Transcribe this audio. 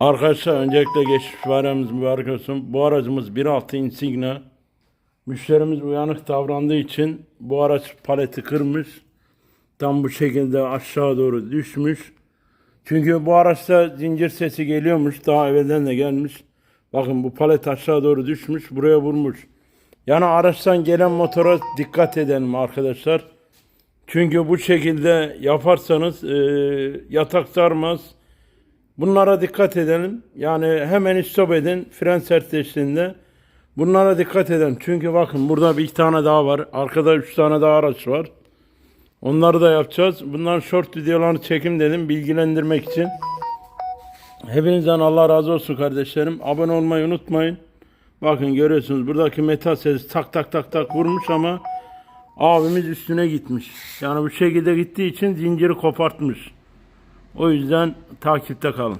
Arkadaşlar öncelikle geçmiş bayramımız mübarek olsun. Bu aracımız 1.6 Insignia. Müşterimiz uyanık davrandığı için bu araç paleti kırmış. Tam bu şekilde aşağı doğru düşmüş. Çünkü bu araçta zincir sesi geliyormuş. Daha evvelden de gelmiş. Bakın bu palet aşağı doğru düşmüş. Buraya vurmuş. Yani araçtan gelen motora dikkat edelim arkadaşlar. Çünkü bu şekilde yaparsanız e, yatak sarmaz. Bunlara dikkat edelim. Yani hemen stop edin fren sertleştiğinde. Bunlara dikkat edin. Çünkü bakın burada bir iki tane daha var. Arkada üç tane daha araç var. Onları da yapacağız. Bunların short videolarını çekim dedim bilgilendirmek için. Hepinizden Allah razı olsun kardeşlerim. Abone olmayı unutmayın. Bakın görüyorsunuz buradaki metal sesi tak tak tak tak vurmuş ama abimiz üstüne gitmiş. Yani bu şekilde gittiği için zinciri kopartmış. O yüzden takipte kalın.